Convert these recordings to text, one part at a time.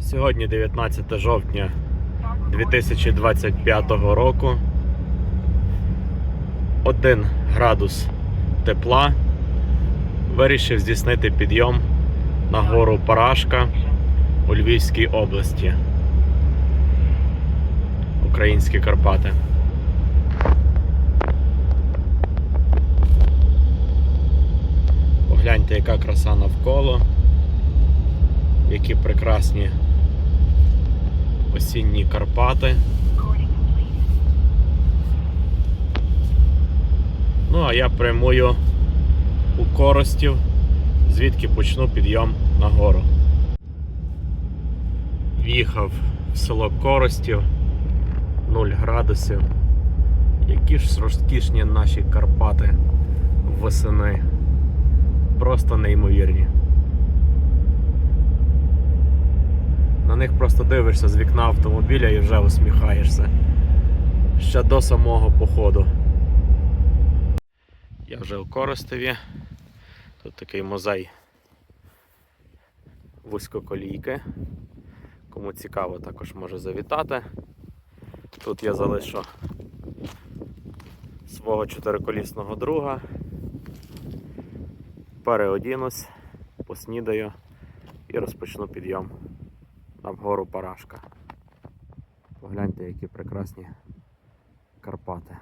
Сьогодні 19 жовтня 2025 року. 1 градус тепла. Вирішив здійснити підйом на гору Парашка у Львівській області. Українські Карпати. Погляньте, яка краса навколо, які прекрасні осінні Карпати. Ну, а я прямую у Коростів, звідки почну підйом на гору. В'їхав в село Коростів 0 градусів. Які ж розкішні наші Карпати восени. Просто неймовірні. На них просто дивишся з вікна автомобіля і вже усміхаєшся. Ще до самого походу. Я вже у Коростові. Тут такий музей вузькоколійки. Кому цікаво, також може завітати. Тут я залишу свого чотириколісного друга. Переодінусь, поснідаю і розпочну підйом на вгору Парашка. Погляньте, які прекрасні Карпати.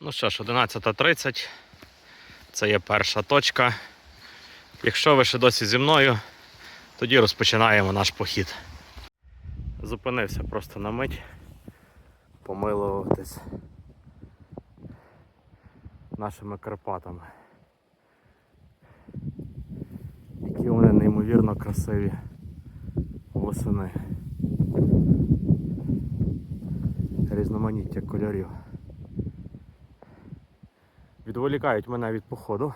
Ну що ж, 11.30. Це є перша точка. Якщо ви ще досі зі мною, тоді розпочинаємо наш похід. Зупинився просто на мить, помилуватись нашими Карпатами. Які вони неймовірно красиві восени. Різноманіття кольорів. Відволікають мене від походу.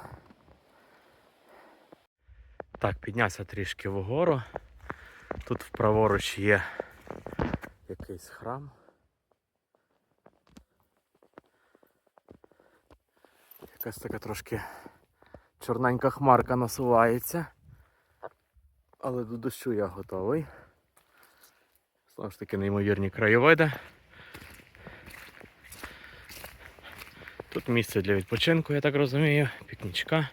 Так, піднявся трішки вгору. Тут вправоруч є якийсь храм. Якась така трошки чорненька хмарка насувається. Але до дощу я готовий. Знову ж таки неймовірні краєвиди. Тут місце для відпочинку, я так розумію, пікнічка.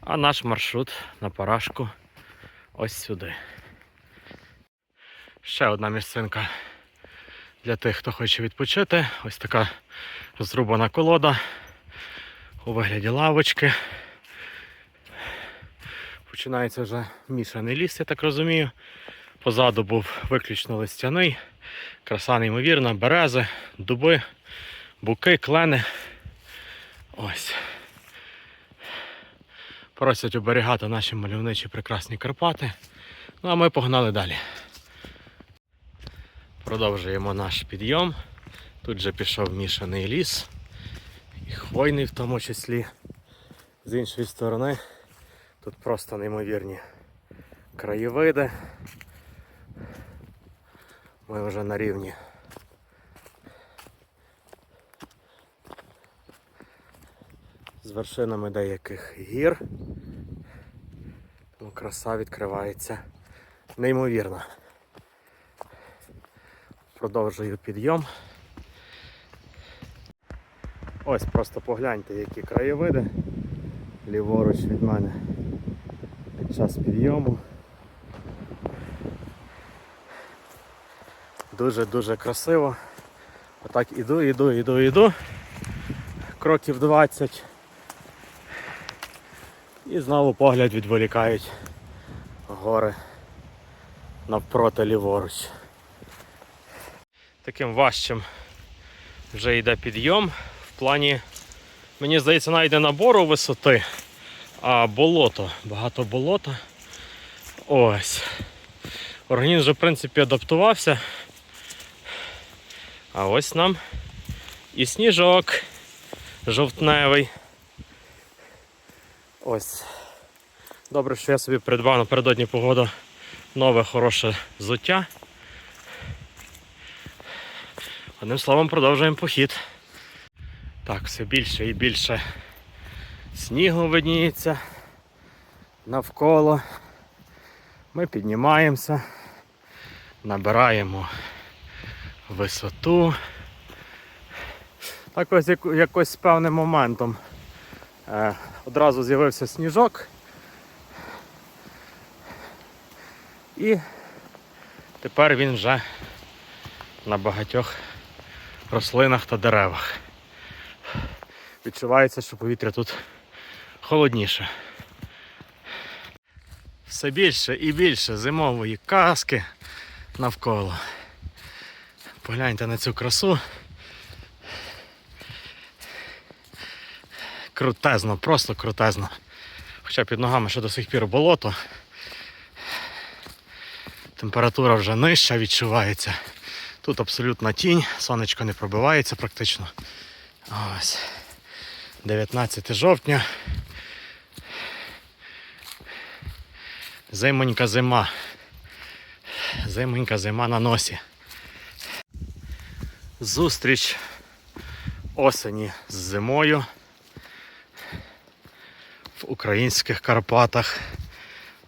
А наш маршрут на парашку ось сюди. Ще одна місцинка для тих, хто хоче відпочити. Ось така зрубана колода у вигляді лавочки. Починається вже мішаний ліс, я так розумію. Позаду був виключно листяний. Краса неймовірна, берези, дуби, буки, клени. Ось. Просять оберігати наші мальовничі прекрасні Карпати. Ну а ми погнали далі. Продовжуємо наш підйом. Тут же пішов мішаний ліс, і хвойний в тому числі. З іншої сторони тут просто неймовірні краєвиди. Ми вже на рівні. З вершинами деяких гір. Тому краса відкривається неймовірно. Продовжую підйом. Ось просто погляньте, які краєвиди ліворуч від мене час підйому. Дуже-дуже красиво. Отак іду, іду, іду, іду. Кроків 20. І знову погляд відволікають гори навпроти ліворуч. Таким важчим вже йде підйом. В плані, мені здається, навіть не набору висоти, а болото. Багато болота. Ось. Організм вже в принципі адаптувався. А ось нам і сніжок жовтневий. Ось. Добре, що я собі придбав напередодні погода нове хороше взуття. Одним словом, продовжуємо похід. Так, все більше і більше Снігу видніється навколо. Ми піднімаємося, набираємо висоту. Так ось якось з певним моментом е, одразу з'явився сніжок. І тепер він вже на багатьох рослинах та деревах. Відчувається, що повітря тут холодніше. Все більше і більше зимової казки навколо. Погляньте на цю красу. Крутезно, просто крутезно. Хоча під ногами ще до сих пір болото. Температура вже нижча відчувається. Тут абсолютна тінь, сонечко не пробивається практично. Ось. 19 жовтня. Зимонька зима. Зимонька зима на носі. Зустріч осені з зимою в українських Карпатах,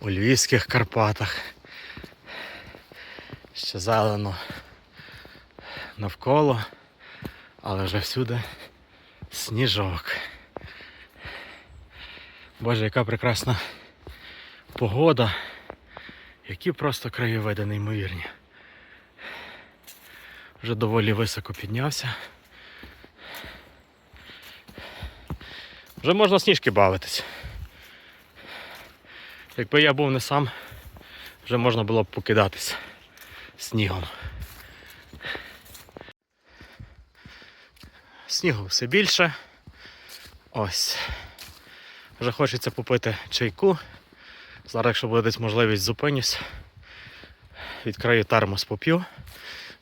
у Львівських Карпатах. Ще зелено навколо, але вже всюди сніжок. Боже, яка прекрасна погода, які просто краєвиди неймовірні. Вже доволі високо піднявся. Вже можна сніжки бавитись. Якби я був не сам, вже можна було б покидатись снігом. Снігу все більше. Ось. Вже хочеться попити чайку. Зараз, якщо буде десь можливість, зупинюсь. Відкрию термос поп'ю.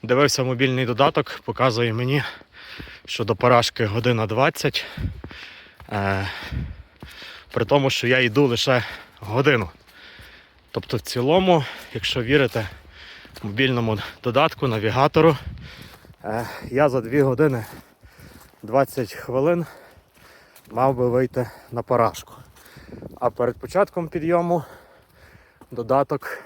Дивився мобільний додаток, показує мені, що до парашки година 20. Е, при тому, що я йду лише годину. Тобто в цілому, якщо вірите мобільному додатку, навігатору, е, я за 2 години 20 хвилин мав би вийти на парашку. А перед початком підйому додаток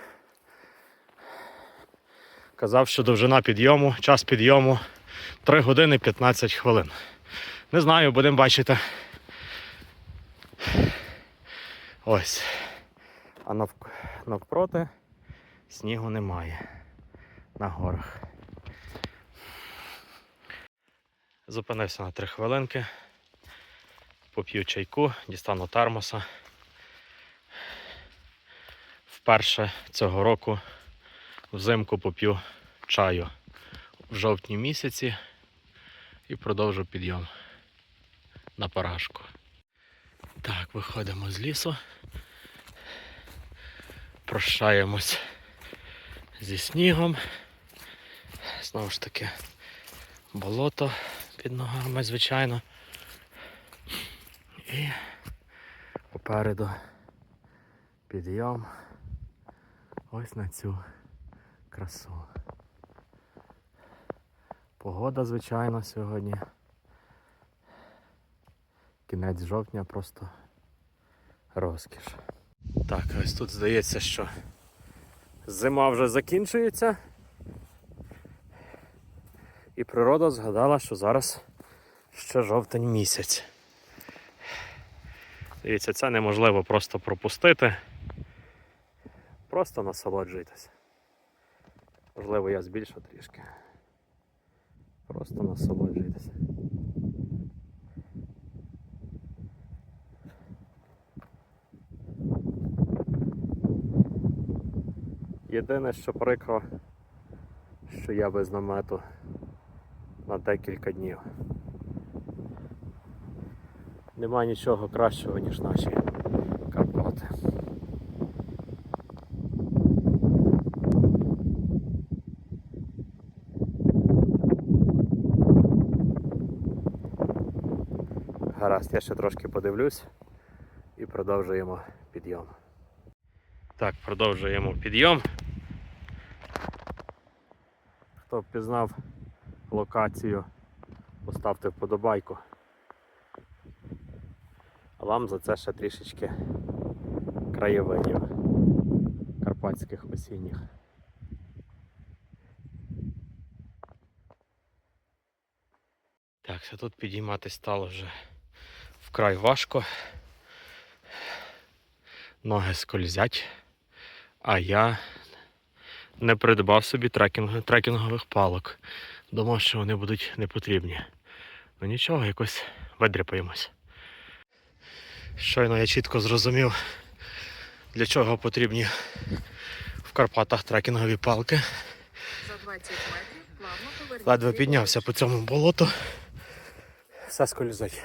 казав, що довжина підйому, час підйому 3 години 15 хвилин. Не знаю, будемо бачити. Ось. А навк... навпроти снігу немає на горах. Зупинився на 3 хвилинки. Поп'ю чайку, дістану термоса. Вперше цього року взимку поп'ю чаю в жовтні місяці і продовжу підйом на парашку. Так, виходимо з лісу. Прощаємось зі снігом. Знову ж таки, болото під ногами, звичайно. І попереду підйом ось на цю красу. Погода, звичайно, сьогодні. Кінець жовтня просто розкіш. Так, ось тут здається, що зима вже закінчується. І природа згадала, що зараз ще жовтень місяць. Дивіться, це неможливо просто пропустити. Просто насолоджуйтесь. Можливо, я збільшу трішки. Просто насолоджуйтесь. Єдине, що прикро, що я без намету на декілька днів. Нема нічого кращого, ніж наші Карпати. Гаразд, я ще трошки подивлюсь і продовжуємо підйом. Так, продовжуємо підйом. Хто впізнав локацію, поставте вподобайку. Вам за це ще трішечки краєвидів карпатських осінніх. Так, це тут підійматись стало вже вкрай важко. Ноги скользять, а я не придбав собі трекінг, трекінгових палок. Думав, що вони будуть не потрібні. Ну нічого, якось видряпаємось. Щойно я чітко зрозумів, для чого потрібні в Карпатах трекінгові палки. За 20 метрів плавно поверніть. Ледве піднявся по цьому болоту. Все скользить.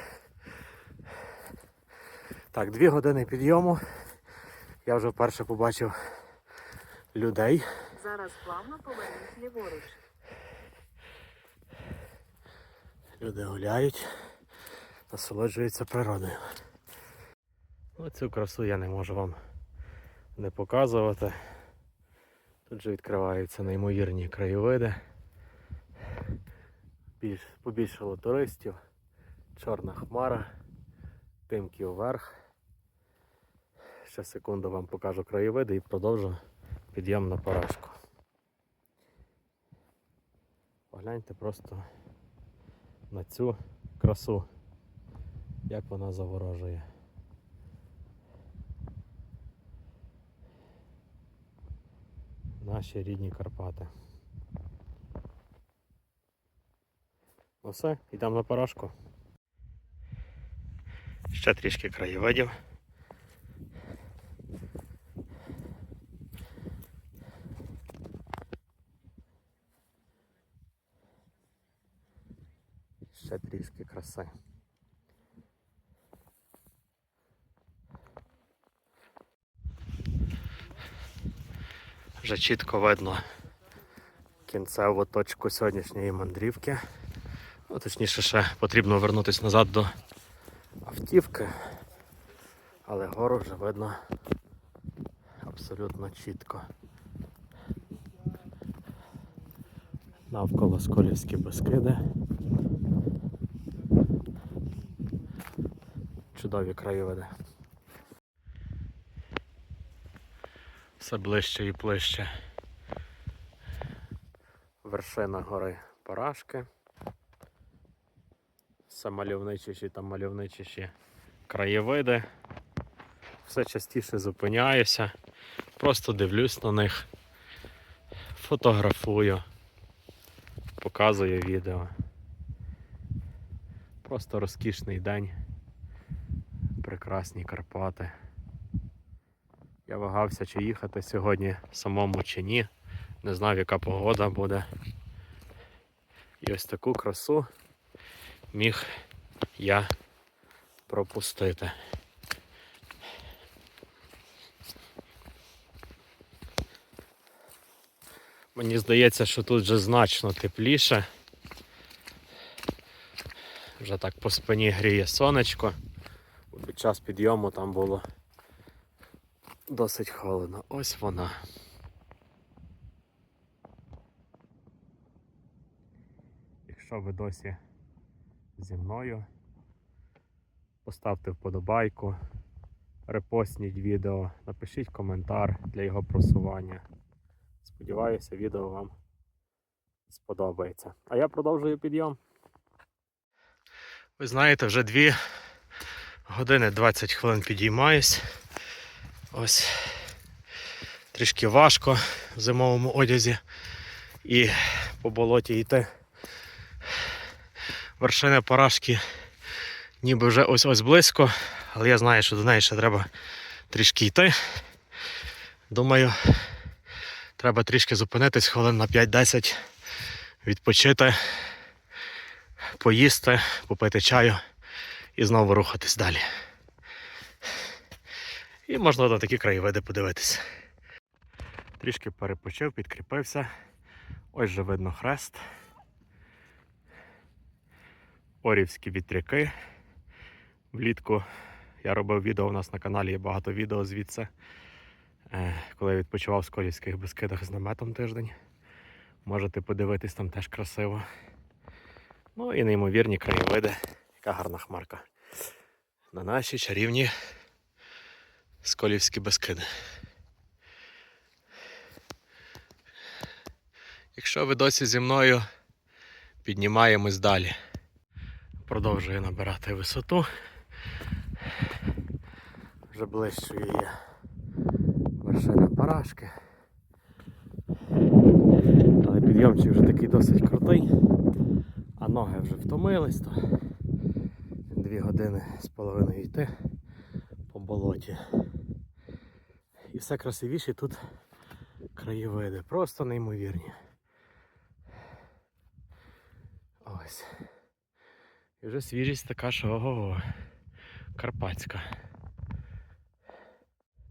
Так, дві години підйому. Я вже вперше побачив людей. Зараз плавно поверніть ліворуч. Люди гуляють, насолоджуються природою. Ну, цю красу я не можу вам не показувати. Тут же відкриваються неймовірні краєвиди. Більш, побільшало туристів, чорна хмара, тимки вверх. Ще секунду вам покажу краєвиди і продовжу підйом на парашку. Погляньте просто на цю красу, як вона заворожує. Наші рідні Карпати. Ну все, йдемо на парашку. Ще трішки краєвидів. Ще трішки краси. Вже чітко видно кінцеву точку сьогоднішньої мандрівки. Ну, точніше, ще потрібно вернутися назад до автівки, але гору вже видно абсолютно чітко. Навколо Сколівські Бескиди. Чудові краєвиди. Все ближче і ближче. Вершина гори Парашки. Все мальовничіші та мальовничіші краєвиди. Все частіше зупиняюся. Просто дивлюсь на них, фотографую, показую відео. Просто розкішний день. Прекрасні Карпати. Вагався, чи їхати сьогодні самому чи ні. Не знав, яка погода буде. І ось таку красу міг я пропустити. Мені здається, що тут вже значно тепліше. Вже так по спині гріє сонечко. Під час підйому там було досить холодно. Ось вона. Якщо ви досі зі мною, поставте вподобайку, репостніть відео, напишіть коментар для його просування. Сподіваюся, відео вам сподобається. А я продовжую підйом. Ви знаєте, вже 2 години 20 хвилин підіймаюсь. Ось трішки важко в зимовому одязі і по болоті йти. Вершини парашки ніби вже ось ось близько, але я знаю, що до неї ще треба трішки йти. Думаю, треба трішки зупинитись хвилин на 5-10, відпочити, поїсти, попити чаю і знову рухатись далі. І можна на такі краєвиди подивитись. Трішки перепочив, підкріпився. Ось же видно хрест. Орівські вітряки. Влітку я робив відео у нас на каналі, є багато відео звідси. Е, Коли я відпочивав в Сколівських Бескидах з наметом тиждень. Можете подивитись, там теж красиво. Ну і неймовірні краєвиди. Яка гарна хмарка. на наші чарівні Сколівські Бескиди. Якщо ви досі зі мною, піднімаємось далі. Продовжую набирати висоту. Вже ближчою є вершина парашки. Але підйомчик вже такий досить крутий, а ноги вже втомились, то дві години з половиною йти по болоті. І все красивіші тут краєвиди, просто неймовірні. Ось. І вже свіжість така, що ого, карпатська.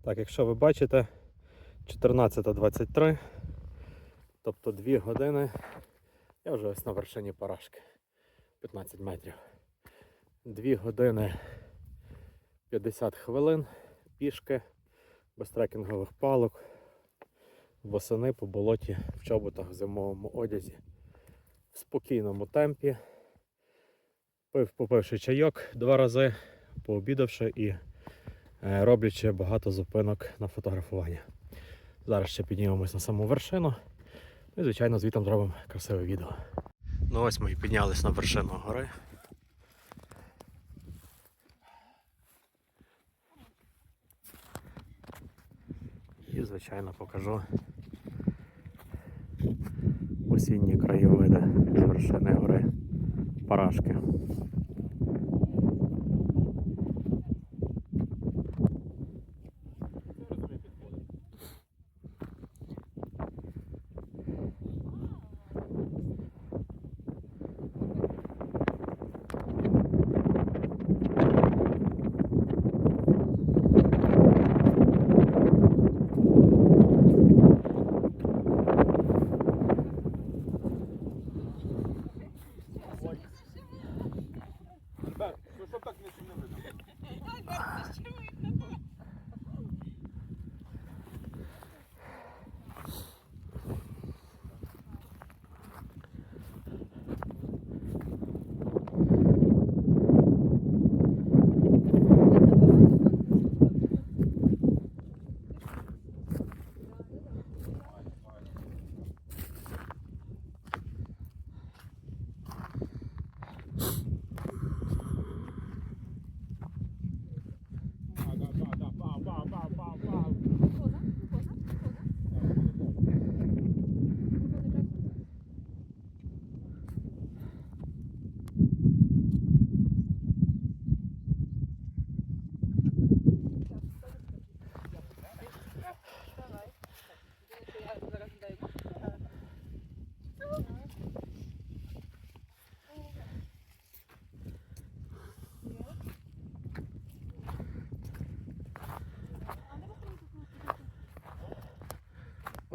Так, якщо ви бачите, 14.23, тобто 2 години, я вже ось на вершині парашки. 15 метрів. 2 години 50 хвилин пішки, без трекінгових палок, восени по болоті в чоботах в зимовому одязі, в спокійному темпі. Пив, попивши чайок два рази, пообідавши і е, роблячи багато зупинок на фотографування. Зараз ще піднімемось на саму вершину. Ну і, звичайно, звітом зробимо красиве відео. Ну ось ми і піднялись на вершину гори. І, звичайно, покажу осінні краєвиди з вершини гори Парашки.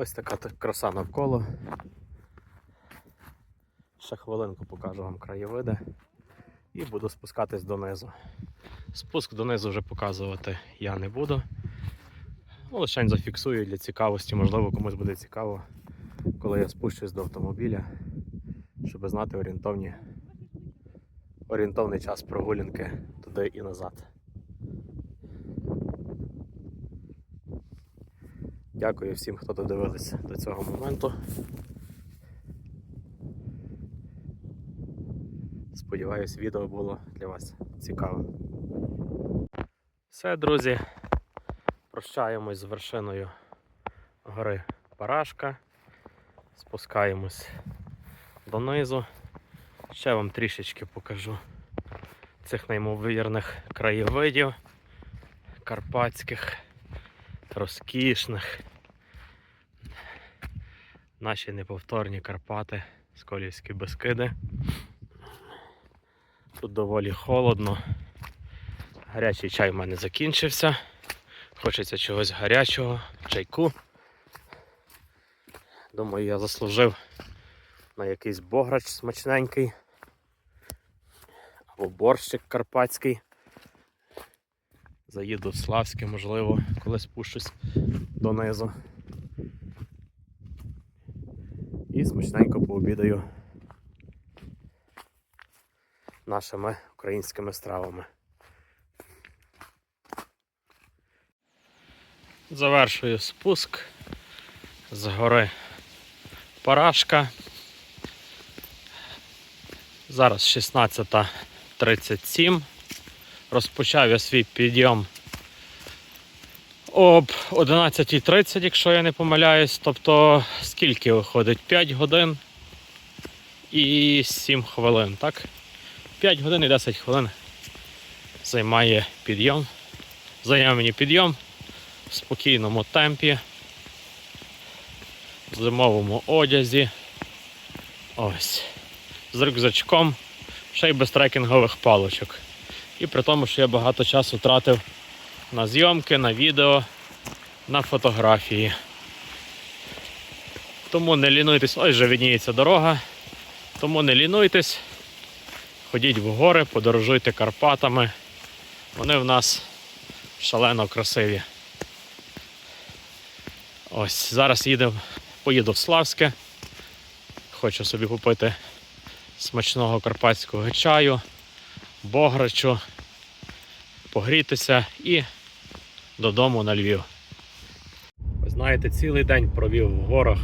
Ось така краса навколо. Ще хвилинку покажу вам краєвиди і буду спускатись донизу. Спуск донизу вже показувати я не буду. Ну, лише зафіксую для цікавості, можливо, комусь буде цікаво, коли я спущусь до автомобіля, щоб знати орієнтовні, орієнтовний час прогулянки туди і назад. Дякую всім, хто додивилися до цього моменту. Сподіваюсь, відео було для вас цікавим. Все, друзі. Прощаємось з вершиною гори Парашка. Спускаємось донизу. Ще вам трішечки покажу цих неймовірних краєвидів карпатських, розкішних. Наші неповторні Карпати, Сколівські Бескиди. Тут доволі холодно. Гарячий чай в мене закінчився. Хочеться чогось гарячого, чайку. Думаю, я заслужив на якийсь бограч смачненький. Або борщик карпатський. Заїду в Славське, можливо, коли спущусь донизу. і смачненько пообідаю нашими українськими стравами. Завершую спуск з гори Парашка. Зараз 16.37. Розпочав я свій підйом об 11.30, якщо я не помиляюсь. Тобто скільки виходить? 5 годин і 7 хвилин, так? 5 годин і 10 хвилин займає підйом. Зайняв мені підйом в спокійному темпі, в зимовому одязі. Ось. З рюкзачком, ще й без трекінгових палочок. І при тому, що я багато часу тратив на зйомки, на відео, на фотографії. Тому не лінуйтесь, ось вже відніється дорога. Тому не лінуйтесь, ходіть в гори, подорожуйте Карпатами. Вони в нас шалено красиві. Ось зараз їдемо, поїду в Славське. Хочу собі купити смачного карпатського чаю, бограчу, погрітися і додому на Львів. Ви знаєте, цілий день провів в горах,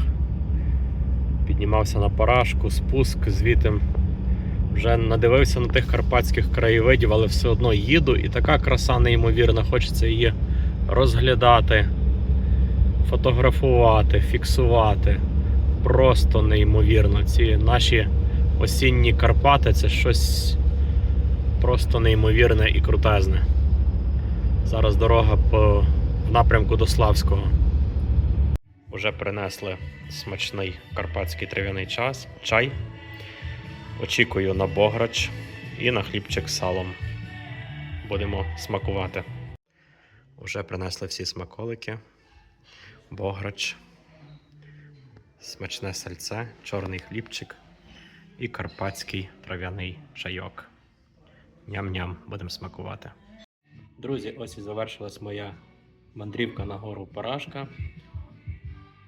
піднімався на парашку, спуск звідти. Вже надивився на тих карпатських краєвидів, але все одно їду, і така краса неймовірна, хочеться її розглядати, фотографувати, фіксувати. Просто неймовірно. Ці наші осінні Карпати це щось просто неймовірне і крутезне. Зараз дорога по напрямку до Славського. Уже принесли смачний карпатський трав'яний час, чай. Очікую на бограч і на хлібчик з салом. Будемо смакувати. Уже принесли всі смаколики. Бограч, смачне сальце, чорний хлібчик і карпатський трав'яний чайок. Ням-ням, будемо смакувати. Друзі, ось і завершилась моя мандрівка на гору Парашка.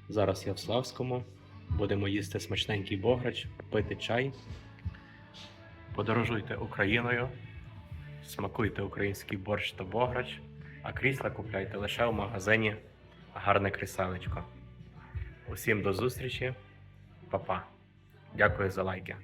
Зараз я в Славському. Будемо їсти смачненький бограч, пити чай. Подорожуйте Україною, смакуйте український борщ та бограч, а крісла купляйте лише в магазині Гарне кріселечко. Усім до зустрічі, Па-па. Дякую за лайки.